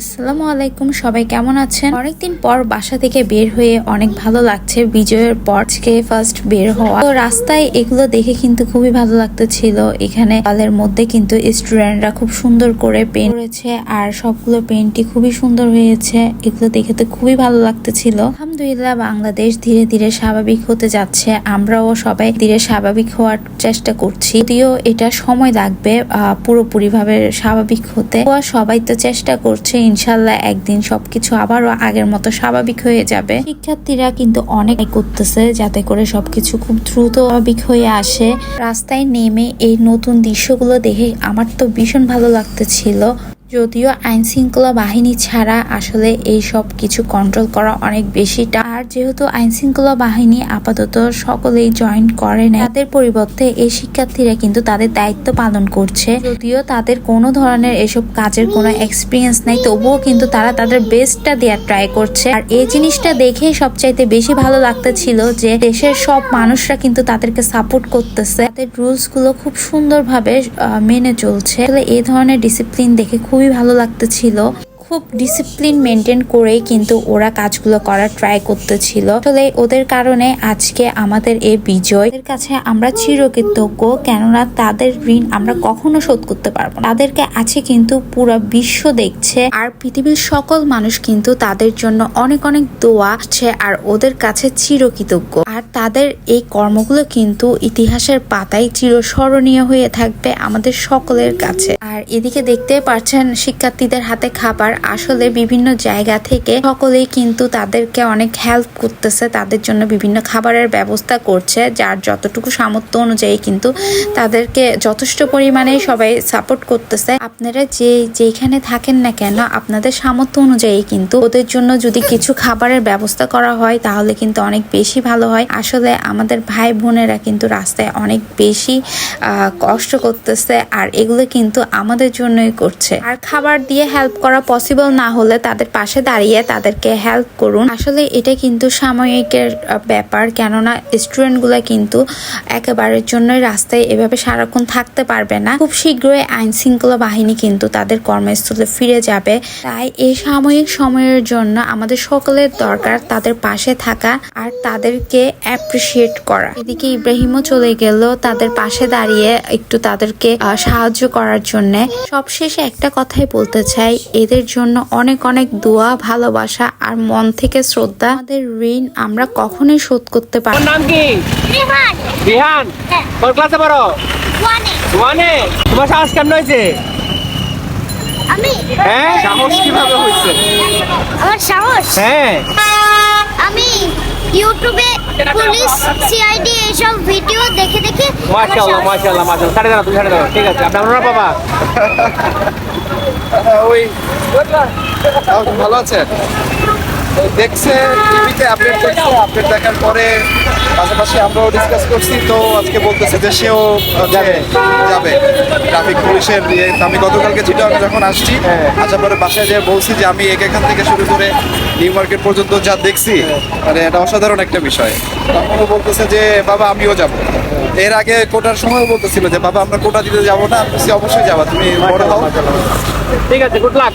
আসসালামু আলাইকুম, সবাই কেমন আছেন? অনেকদিন পর বাসা থেকে বের হয়ে অনেক ভালো লাগছে। বিজয়ের পর থেকে ফার্স্ট বের হওয়া। তো রাস্তায় এগুলো দেখে কিন্তু খুবই ভালো লাগতেছিল। এখানে ওয়ালের মধ্যে কিন্তু স্টুডেন্টরা খুব সুন্দর করে পেন্ট করেছে আর সবগুলো পেন্টই খুবই সুন্দর হয়েছে। এগুলো দেখে তো খুবই ভালো লাগতেছিল। আলহামদুলিল্লাহ, বাংলাদেশ ধীরে ধীরে স্বাভাবিক হতে যাচ্ছে। আমরাও সবাই ধীরে স্বাভাবিক হওয়ার চেষ্টা করছি। যদিও এটা সময় লাগবে পুরোপুরি ভাবে স্বাভাবিক হতে। সবাই তো চেষ্টা করছে ইনশাল্লাহ একদিন সবকিছু আবারও আগের মতো স্বাভাবিক হয়ে যাবে। শিক্ষার্থীরা কিন্তু অনেক করতেছে যাতে করে সবকিছু খুব দ্রুত স্বাভাবিক হয়ে আসে। রাস্তায় নেমে এই নতুন দৃশ্যগুলো দেখে আমার তো ভীষণ ভালো লাগতেছিল। যদিও আইন শৃঙ্খলা বাহিনী ছাড়া আসলে এই সব কিছু কন্ট্রোল করা অনেক বেশি আর যেহেতু আইন শৃঙ্খলা বাহিনী আপাতত সকলেই জয়েন করে না তাদের পরিবর্তে এই শিক্ষার্থীরা কিন্তু তাদের দায়িত্ব পালন করছে। যদিও তাদের কোনো ধরনের এসব কাজের কোনো এক্সপিরিয়েন্স নাই, তবুও কিন্তু তারা তাদের বেস্টটা দেওয়ার ট্রাই করছে। আর এই জিনিসটা দেখে সবচাইতে বেশি ভালো লাগতেছিল যে দেশের সব মানুষরা কিন্তু তাদেরকে সাপোর্ট করতেছে। তাদের রুলসগুলো খুব সুন্দরভাবে মেনে চলছে। এই ধরনের ডিসিপ্লিন দেখে খুবই ভালো লাগতেছিল। খুব ডিসিপ্লিন মেনটেন করেই কিন্তু ওরা কাজগুলো করার ট্রাই করতেছিল। আসলে ওদের কারণে আজকে আমাদের এই বিজয় ওদের কাছে আমরা চিরকৃতজ্ঞ, কেননা তাদের ঋণ আমরা কখনো শোধ করতে পারব তাদেরকে আছে কিন্তু পুরো বিশ্ব দেখছে। আর পৃথিবীর সকল মানুষ কিন্তু তাদের জন্য অনেক অনেক দোয়া আছে আর ওদের কাছে চিরকৃতজ্ঞ। আর তাদের এই কর্মগুলো কিন্তু ইতিহাসের পাতায় চিরস্মরণীয় হয়ে থাকবে আমাদের সকলের কাছে। আর এদিকে দেখতে পাচ্ছেন শিক্ষার্থীদের হাতে খাবার। আসলে বিভিন্ন জায়গা থেকে সকলেই কিন্তু তাদেরকে অনেক হেল্প করতেছে, তাদের জন্য বিভিন্ন খাবারের ব্যবস্থা করছে, যার যতটুকু সামর্থ্য অনুযায়ী কিন্তু তাদেরকে যথেষ্ট পরিমাণে সবাই সাপোর্ট করতেছে। আপনারা যে যেখানে থাকেন না কেন, আপনাদের সামর্থ্য অনুযায়ী কিন্তু ওদের জন্য যদি কিছু খাবারের ব্যবস্থা করা হয়, তাহলে কিন্তু অনেক বেশি ভালো হয়। আসলে আমাদের ভাই বোনেরা কিন্তু রাস্তায় অনেক বেশি কষ্ট করতেছে, আর এগুলো কিন্তু আমাদের জন্যই করছে। আর খাবার দিয়ে হেল্প করা পসিবল না হলে তাদের পাশে দাঁড়িয়ে তাদেরকে হেল্প করুন। আসলে এটা কিন্তু সাময়িকের ব্যাপার। কেননা স্টুডেন্টগুলা কিন্তু একেবারের জন্যই রাস্তায় এভাবে সারাক্ষণ থাকতে পারবে না। খুব শীঘ্রই আইন শৃঙ্খলা বাহিনী কিন্তু তাদের কর্মস্থলে ফিরে যাবে। তাই এই সাময়িক সময়ের জন্য আমাদের সকলের দরকার তাদের পাশে থাকা আর তাদেরকে অ্যাপ্রিসিয়েট করা। এদিকে ইব্রাহিমও চলে গেল তাদের পাশে দাঁড়িয়ে একটু তাদেরকে সাহায্য করার জন্য। সবশেষে একটা কথাই বলতে চাই, এদের জন্য অনেক অনেক দোয়া ভালোবাসা আর মন থেকে শ্রদ্ধা। আমাদের ঋণ আমরা কখনোই শোধ করতে পারি নাম কি? বিহান হ্যাঁ। কোন ক্লাসে পড়ো? ওয়ানে। ওয়ানে? তোমার সাহস কেমন হয়েছে? আমি? হ্যাঁ। সাহস কীভাবে হয়েছে? আমার সাহস? হ্যাঁ। আমি ইউটিউবে পুলিশ সিআইডি এইসব ভিডিও দেখে দেখে মাশাআল্লাহ মাশাআল্লাহ মাশাআল্লাহ। তুমি ঠিক আছে আপনার বাবা ওই আপনি ভালো আছেন? ওই দেখছে টিভিতে আপডেট দেখছে আপডেট দেখার পরে পাশাপাশি আমরাও ডিসকাস করছি তো আজকে বলতেছে যে সেও যাবে। যাবে। ট্রাফিক পুলিশের ইয়ে আমি গতকালকে চিটাং যখন আসছি আসার পরে বাসায় যেয়ে বলছি যে আমি এক এখান থেকে শুরু করে নিউ মার্কেট পর্যন্ত যা দেখছি মানে এটা অসাধারণ একটা বিষয়। তখনও বলতেছে যে বাবা আমিও যাব। এর আগে কোটার সময় বলতেছিল যে, বাবা, আমরা কোটা দিতে যাব না অবশ্যই যাবা, তুমি বড় হও। ঠিক আছে গুড লাক